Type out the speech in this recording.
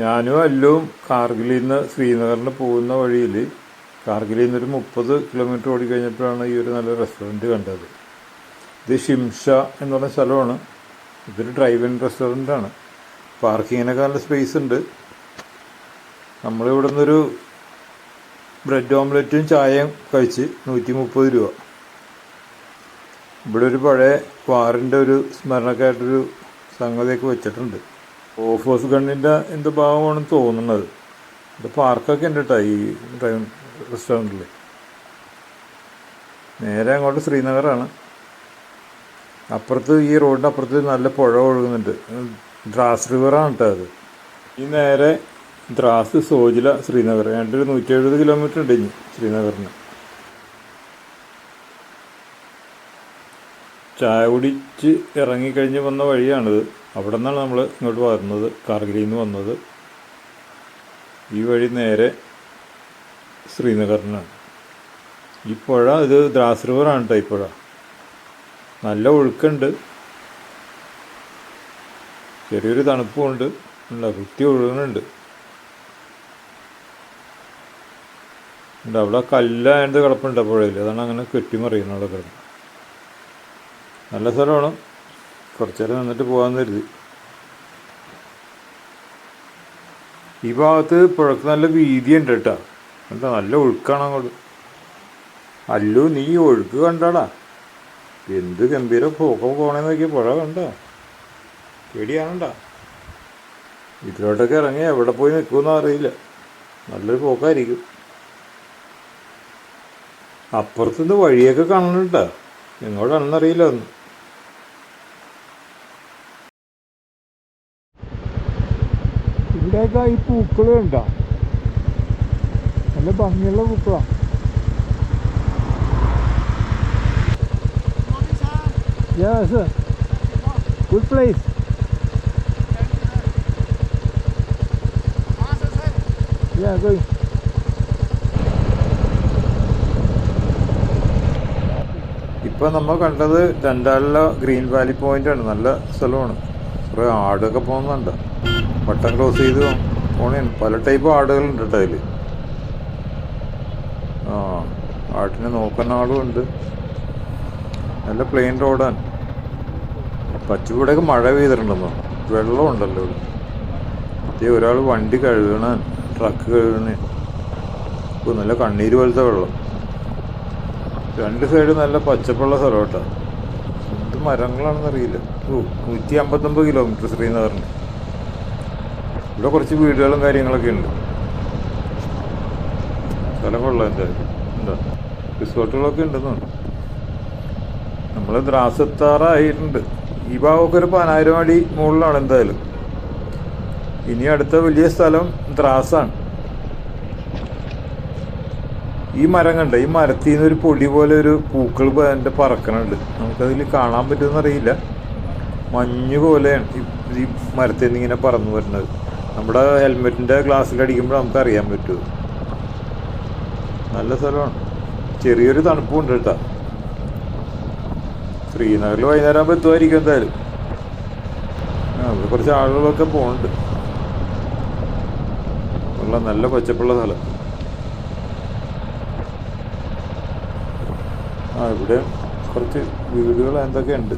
ഞാനും അല്ലും കാർഗിലിൽ നിന്ന് ശ്രീനഗറിന് പോകുന്ന വഴിയിൽ കാർഗിലിൽ നിന്നൊരു മുപ്പത് കിലോമീറ്റർ ഓടി കഴിഞ്ഞപ്പോഴാണ് ഈ ഒരു നല്ല റെസ്റ്റോറന്റ് കണ്ടത്. ഇത് ഷിംഷ എന്ന് പറഞ്ഞ സ്ഥലമാണ്. ഇതൊരു ഡ്രൈവ് ഇൻ റെസ്റ്റോറന്റാണ് പാർക്കിങ്ങിനൊക്കെ നല്ല സ്പേസ് ഉണ്ട് നമ്മളിവിടെ നിന്നൊരു ബ്രെഡ് ഓംലെറ്റും ചായയും കഴിച്ച് നൂറ്റി മുപ്പത് രൂപ. ഇവിടെ ഒരു പഴയ വാറിന്റെ ഒരു സ്മരണക്കായിട്ടൊരു സംഗതിയൊക്കെ വെച്ചിട്ടുണ്ട്. ഓഫേഴ്സ് ഗണ്ണിന്റെ എന്ത് ഭാഗമാണെന്ന് തോന്നുന്നത്? ഇത് പാർക്കൊക്കെ ഉണ്ട് കേട്ടോ ഈ റെസ്റ്റോറന്റിൽ നേരെ അങ്ങോട്ട് ശ്രീനഗറാണ്. അപ്പുറത്ത് ഈ റോഡിന്റെ അപ്പുറത്ത് നല്ല പുഴ ഒഴുകുന്നുണ്ട്. ദ്രാസ് റിവറാണ് കേട്ടോ അത്. ഈ നേരെ ദ്രാസ് സോജില ശ്രീനഗർ. ഏതാണ്ട് ഒരു നൂറ്റി എഴുപത് കിലോമീറ്റർ ഉണ്ട് ഇനി ശ്രീനഗറിന്. ചായ കുടിച്ച് ഇറങ്ങിക്കഴിഞ്ഞ് വന്ന വഴിയാണിത്. അവിടെ നിന്നാണ് നമ്മൾ ഇങ്ങോട്ട് വരുന്നത്. കാർഗിലിൽ നിന്ന് വന്നത്. ഈ വഴി നേരെ ശ്രീനഗറിനാണ്. ഈ പുഴ ഇത് ദ്രാസ് റിവറാണ് കേട്ടോ ഈ പുഴ. നല്ല ഒഴുക്കുണ്ട്. ചെറിയൊരു തണുപ്പുമുണ്ട് ഉണ്ട് വൃത്തി ഒഴുകുന്നുണ്ട്. ഉണ്ട് അവിടെ കല്ലായത് കിടപ്പുണ്ട് പുഴയിൽ അതാണ് അങ്ങനെ കെട്ടിമറിയുന്നത് കിടന്ന്. നല്ല സ്ഥലമാണ്. കുറച്ച് നേരം നിന്നിട്ട് പോകാമെന്ന് കരുതി. ഈ ഭാഗത്ത് പുഴക്ക് നല്ല വീതിയുണ്ട് കേട്ടോ. എന്താ നല്ല ഒഴുക്കാണ് അങ്ങോട്ട്. അല്ലു നീ ഒഴുക്ക് കണ്ടാടാ. എന്ത് ഗംഭീര പോക്കം പോണേന്ന് നോക്കിയ പുഴ കണ്ടോ? പേടിയാണണ്ട ഇതിലോട്ടൊക്കെ ഇറങ്ങി എവിടെ പോയി നിൽക്കുമെന്ന് അറിയില്ല. നല്ലൊരു പോക്കായിരിക്കും. അപ്പുറത്തുനിന്ന് വഴിയൊക്കെ കാണുന്നുണ്ടോ എങ്ങോട്ടാണെന്നറിയില്ല ഒന്ന്. ഇവിടെയൊക്കെ ഈ പൂക്കൾ ഉണ്ട നല്ല ഭംഗിയുള്ള പൂക്കളാ. Yes, sir. Good place. Yeah, നമ്മൾ കണ്ടത് രണ്ടാളിലെ ഗ്രീൻ വാലി പോയിന്റ് ആണ്. നല്ല സ്ഥലമാണ്. കുറേ ആടൊക്കെ പോകുന്നുണ്ട്. വട്ടം ക്ലോസ് ചെയ്ത്. പോണേണ് പല ടൈപ്പ് ആടുകളുണ്ട് കേട്ടോ അതിൽ ആ ആട്ടിനെ നോക്കുന്ന ആളും ഉണ്ട്. നല്ല പ്ലെയിൻ റോഡാണ് പച്ചപ്പിവിടെയൊക്കെ മഴ പെയ്തിട്ടുണ്ടെന്നോ? വെള്ളം ഉണ്ടല്ലോ ഇവിടെ. ഒരാൾ വണ്ടി കഴുകണ ട്രക്ക് കഴുകണ. ഇപ്പോൾ നല്ല കണ്ണീര് പോലത്തെ വെള്ളം. രണ്ട് സൈഡ് നല്ല പച്ചപ്പുള്ള സ്ഥലം കേട്ടോ. എന്ത് മരങ്ങളാണെന്നറിയില്ല. ഓ നൂറ്റി അമ്പത്തൊമ്പത് കിലോമീറ്റർ ശ്രീനഗറിന് ഇവിടെ കുറച്ച് വീടുകളും കാര്യങ്ങളൊക്കെ ഉണ്ട്. സ്ഥലം കൊള്ളാം എന്തായാലും. എന്താ? റിസോർട്ടുകളൊക്കെ ഉണ്ടെന്നുണ്ട് നമ്മൾ ദ്രാസത്താറായിട്ടുണ്ട്. ഈ ഭാഗമൊക്കെ ഒരു പതിനായിരം അടി മുകളിലാണ് എന്തായാലും. ഇനി അടുത്ത വലിയ സ്ഥലം ദ്രാസാണ്. ഈ മരം കണ്ട? ഈ മരത്തിൽ നിന്ന് ഒരു പൊടി പോലെ ഒരു പൂക്കൾ എന്റെ പറക്കണുണ്ട്. നമുക്കതിൽ കാണാൻ പറ്റുമെന്നറിയില്ല മഞ്ഞ് പോലെയാണ് ഈ മരത്തിൽ നിന്ന് ഇങ്ങനെ പറന്നു വരുന്നത്. നമ്മുടെ ഹെൽമെറ്റിന്റെ ഗ്ലാസ്സിൽ അടിക്കുമ്പോൾ നമുക്ക് അറിയാൻ പറ്റും. നല്ല സ്ഥലമാണ്. ചെറിയൊരു തണുപ്പുണ്ട് കേട്ടോ. ശ്രീനഗറിൽ വൈകുന്നേരം ആകുമ്പോൾ എത്തുമായിരിക്കും എന്തായാലും. അവിടെ കുറച്ച് ആളുകളൊക്കെ പോകുന്നുണ്ട് ഉള്ള നല്ല പച്ചപ്പുള്ള സ്ഥലം. ആ ഇവിടെ കുറച്ച് വീടുകൾ എന്തൊക്കെ ഉണ്ട്